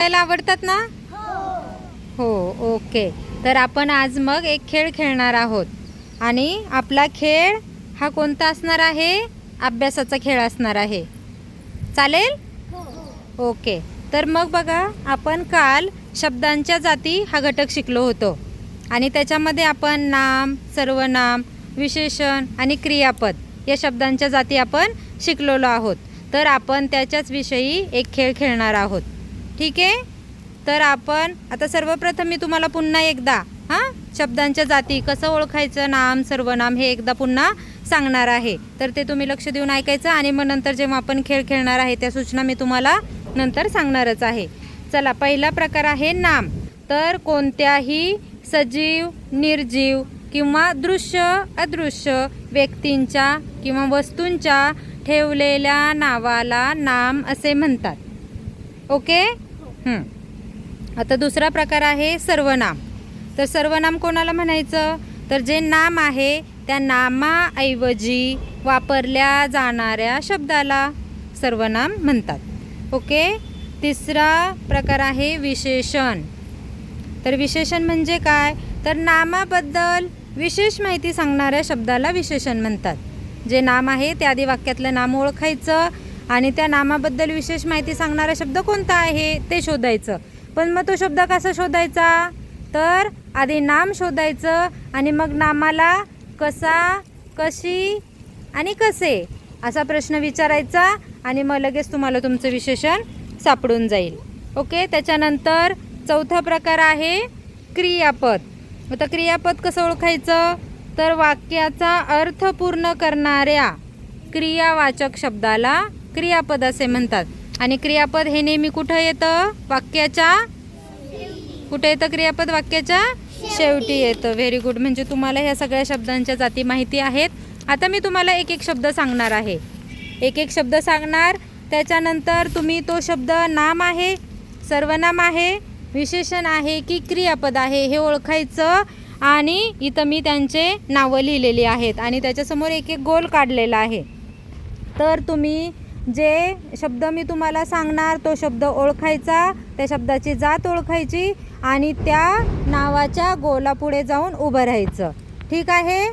खेळायला आवडतात ना? हो. ओके. तर आपण आज मग एक खेळ खेळणार आहोत. आणि आपला खेळ हा कोणता असणार आहे? अभ्यासाचा खेळ असणार आहे. चालेल? ओके. तर मग बघा आपण काल शब्दांच्या जाती हा घटक शिकलो होतो. आणि त्याच्यामध्ये आपण नाम सर्वनाम विशेषण आणि क्रियापद या शब्दांच्या जाती आपण शिकलेलो आहोत. तर आपण त्याच्याच विषयी एक खेळ खेळणार आहोत. ठीक आहे? तर आपण आता सर्वप्रथम मी तुम्हाला पुन्हा एकदा हां? शब्दांच्या जाती कसं ओळखायचं नाम सर्वनाम हे एकदा पुन्हा सांगणार आहे. तर ते तुम्ही लक्ष देऊन ऐकायचं आणि मग नंतर जेव्हा आपण खेळ खेळणार आहे त्या सूचना मी तुम्हाला नंतर सांगणारच आहे. चला पहिला प्रकार आहे नाम. तर कोणत्याही सजीव निर्जीव किंवा दृश्य अदृश्य व्यक्तींच्या किंवा वस्तूंच्या ठेवलेल्या नावाला नाम असे म्हणतात. ओके? आता दुसरा प्रकार आहे सर्वनाम. तर सर्वनाम कोणाला म्हणायचं? तर जे नाम आहे त्या नामाऐवजी वापरल्या जाणाऱ्या शब्दाला सर्वनाम म्हणतात. ओके? तिसरा प्रकार आहे विशेषण. तर विशेषण म्हणजे काय? तर नामाबद्दल विशेष माहिती सांगणाऱ्या शब्दाला विशेषण म्हणतात. जे नाम आहे त्या आधी वाक्यातलं नाम ओळखायचं. आणि त्या नामाबद्दल विशेष माहिती सांगणारा शब्द कोणता आहे ते शोधायचं. पण मग तो शब्द कसा शोधायचा? तर आधी नाम शोधायचं आणि मग नामाला कसा कशी आणि कसे असा प्रश्न विचारायचा आणि मग लगेच तुम्हाला तुमचं विशेषण सापडून जाईल. ओके? त्याच्यानंतर चौथा प्रकार आहे क्रियापद. आता क्रियापद कसं ओळखायचं? तर वाक्याचा अर्थ पूर्ण करणाऱ्या क्रियावाचक शब्दाला क्रियापद असे म्हणतात. आणि क्रियापद हे नेहमी कुठं येतं? वाक्याच्या? कुठे येतं क्रियापद? वाक्याच्या? शेवटी येतं. व्हेरी गुड म्हणजे तुम्हाला ह्या सगळ्या शब्दांच्या जाती माहिती आहेत. आता मी तुम्हाला एक एक शब्द सांगणार आहे. एक एक शब्द सांगणार. त्याच्यानंतर तुम्ही तो शब्द नाम आहे सर्वनाम आहे विशेषण आहे की क्रियापद आहे हे ओळखायचं. आणि इथं मी त्यांचे नावं लिहिलेली आहेत. आणि त्याच्यासमोर एक एक गोल काढलेला आहे. तर तुम्ही जे शब्द मी तुम्हाला सांगणार तो शब्द ओळखायचा त्या शब्दाची जात ओळखायची आणि त्या नावाच्या गोलापुढे जाऊन उभं राहायचं. ठीक आहे?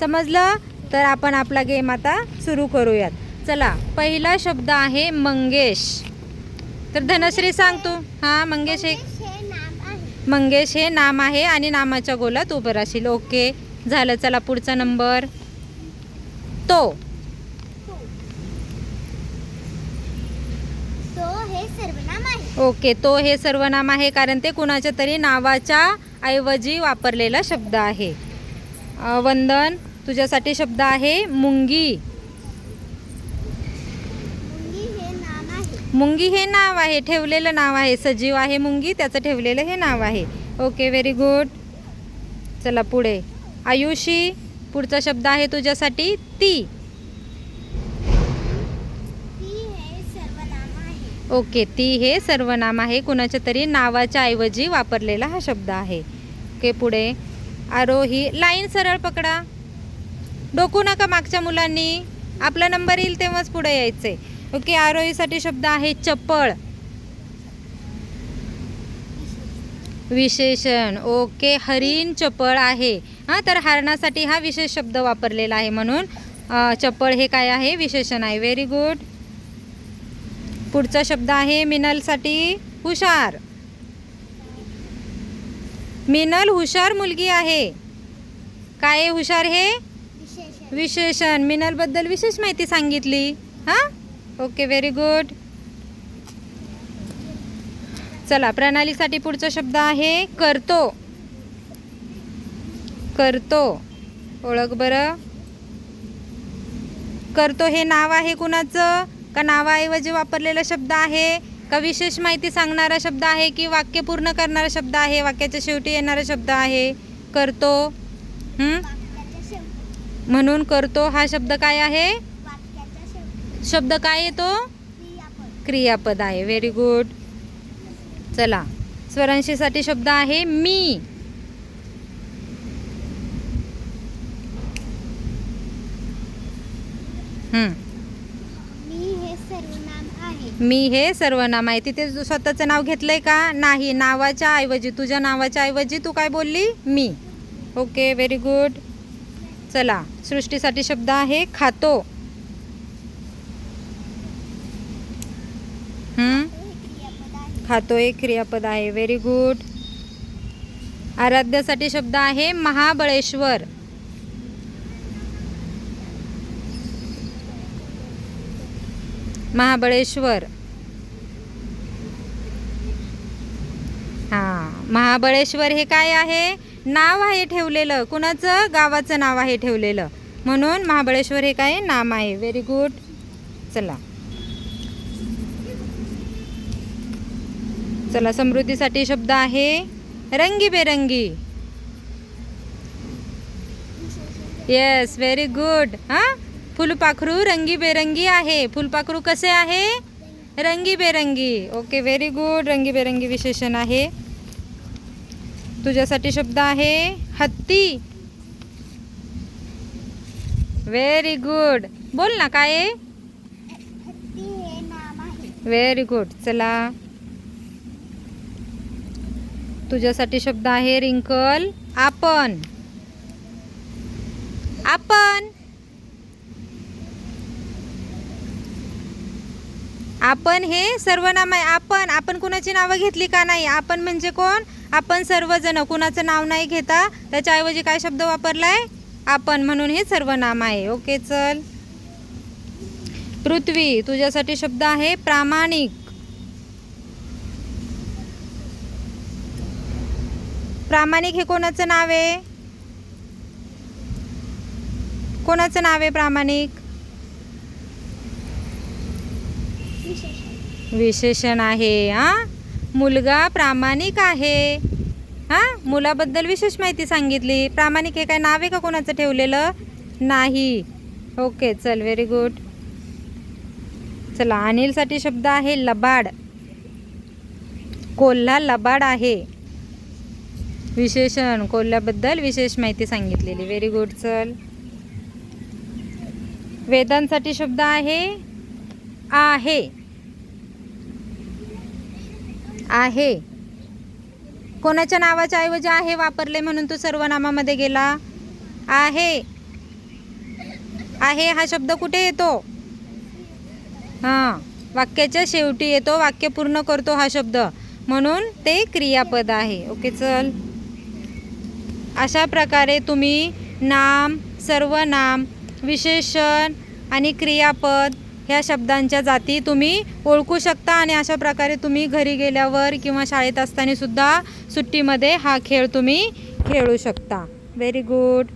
समजलं? तर आपण आपला गेम आता सुरू करूयात. चला पहिला शब्द आहे मंगेश. तर धनश्री सांग तू. हां मंगेश एक मंगेश हे नाम आहे आणि नामाच्या गोलात उभं राहशील. ओके झालं. चला पुढचा नंबर. तो हे सर्वनाम आहे ओके तो हे सर्वनाम आहे कारण ते कुणाच्या तरी नावाच्या ऐवजी वापरलेला शब्द आहे. वंदन तुझ्यासाठी शब्द आहे मुंगी. मुंगी हे नाम आहे. मुंगी हे नाव आहे ठेवलेलं नाव आहे. सजीव आहे मुंगी त्याचं ठेवलेलं हे नाव आहे. ओके व्हेरी गुड चला पुढे. आयुषी पुढचा शब्द आहे तुझ्यासाठी ती हे सर्वनाम आहे ओके ती हे सर्वनाम आहे. कुणाच्या तरी नावाच्या ऐवजी वापरलेला हा शब्द आहे. ओके पुढे. आरोही लाईन सरळ पकडा. डोकू नका मागच्या मुलांनी. आपला नंबर येईल तेव्हाच पुढे यायचे. ओके आरोहीसाठी शब्द आहे चपळ विशेषण. ओके हरिण चपळ आहे. हां तर हरणासाठी हा विशेष शब्द वापरलेला आहे म्हणून. चपळ हे काय आहे? विशेषण आहे. व्हेरी गुड पुढचा शब्द आहे मिनलसाठी हुशार. मिनल हुशार मुलगी आहे. काय हुशार हे? विशेषण. विशेषण. मिनलबद्दल विशेष माहिती सांगितली. हां? ओके व्हेरी गुड चला प्रणालीसाठी पुढचा शब्द आहे करतो. करतो. ओळख बरं. करतो हे नाव आहे कुणाचं? का नावाऐवजी वापरलेला शब्द आहे. का विशेष माहिती सांगणारा शब्द आहे की वाक्य पूर्ण करणारा शब्द आहे? वाक्याच्या शेवटी येणारा शब्द आहे. करतो. म्हणून करतो. हा शब्द काय आहे? शब्द काय येतो? क्रियापद आहे. व्हेरी गुड चला. स्वरांशीसाठी शब्द आहे मी. हम्म मी हे सर्वनाम आहे आहे तिथे स्वतःचं नाव घेतलंय का? नाही नावाच्या ऐवजी तुझ्या नावाच्या ऐवजी तू काय बोलली? मी. ओके व्हेरी गुड चला सृष्टीसाठी शब्द आहे खातो. खातो एक क्रियापद आहे व्हेरी गुड आराध्यासाठी शब्द आहे महाबळेश्वर. महाबळेश्वर. हां महाबळेश्वर हे काय आहे? नाव आहे ठेवलेलं. कुणाचं? गावाचं नाव आहे ठेवलेलं. म्हणून महाबळेश्वर हे काय? नाम आहे. व्हेरी गुड चला. चला समृद्धीसाठी शब्द आहे. रंगीबेरंगी. येस व्हेरी गुड हां? फुलपाखरू रंगीबेरंगी आहे. फुलपाखरू कसे आहे? रंगीबेरंगी. ओके व्हेरी गुड रंगीबेरंगी विशेषण आहे. तुझ्यासाठी शब्द आहे हत्ती. व्हेरी गुड बोल ना काय व्हेरी गुड चला. तुझ्यासाठी शब्द आहे रिंकल. आपण. आपण. आपण हे सर्वनाम आहे आपण आपण कुणाची नावं घेतली का नाही? आपण म्हणजे कोण? आपण सर्वजण. कुणाचं नाव नाही घेता त्याच्याऐवजी काय शब्द वापरलाय? आपण म्हणून हे सर्वनाम आहे. ओके चल. पृथ्वी तुझ्यासाठी शब्द आहे प्रामाणिक. प्रामाणिक हे कोणाचं नाव आहे? कोणाचं नाव आहे प्रामाणिक? विशेषण आहे हा? मुलगा प्रामाणिक आहे. हा? मुलाबद्दल विशेष माहिती सांगितली. प्रामाणिक हे काय? नाव आहे का कोणाचं ठेवलेलं? नाही. ओके चल व्हेरी गुड चला अनिलसाठी शब्द आहे लबाड. कोल्हा लबाड आहे. विशेषण कोल्ह्याबद्दल विशेष माहिती सांगितलेली. व्हेरी गुड चल. वेदांसाठी शब्द आहे आहे. आहे. कोणाच्या नावाच्या ऐवजी आहे वापरले म्हणून तो सर्वनामामध्ये गेला आहे. आहे हा शब्द कुठे येतो? हां वाक्याच्या शेवटी येतो वाक्य पूर्ण करतो हा शब्द. म्हणून ते क्रियापद आहे. ओके चल. अशा प्रकारे तुम्ही नाम सर्वनाम विशेषण आणि क्रियापद ह्या शब्दांच्या जाती तुम्ही ओळखू शकता आणि अशा प्रकारे तुम्ही घरी गेल्यावर किंवा शाळेत असतानासुद्धा सुट्टीमध्ये हा खेळ तुम्ही खेळू शकता. Very good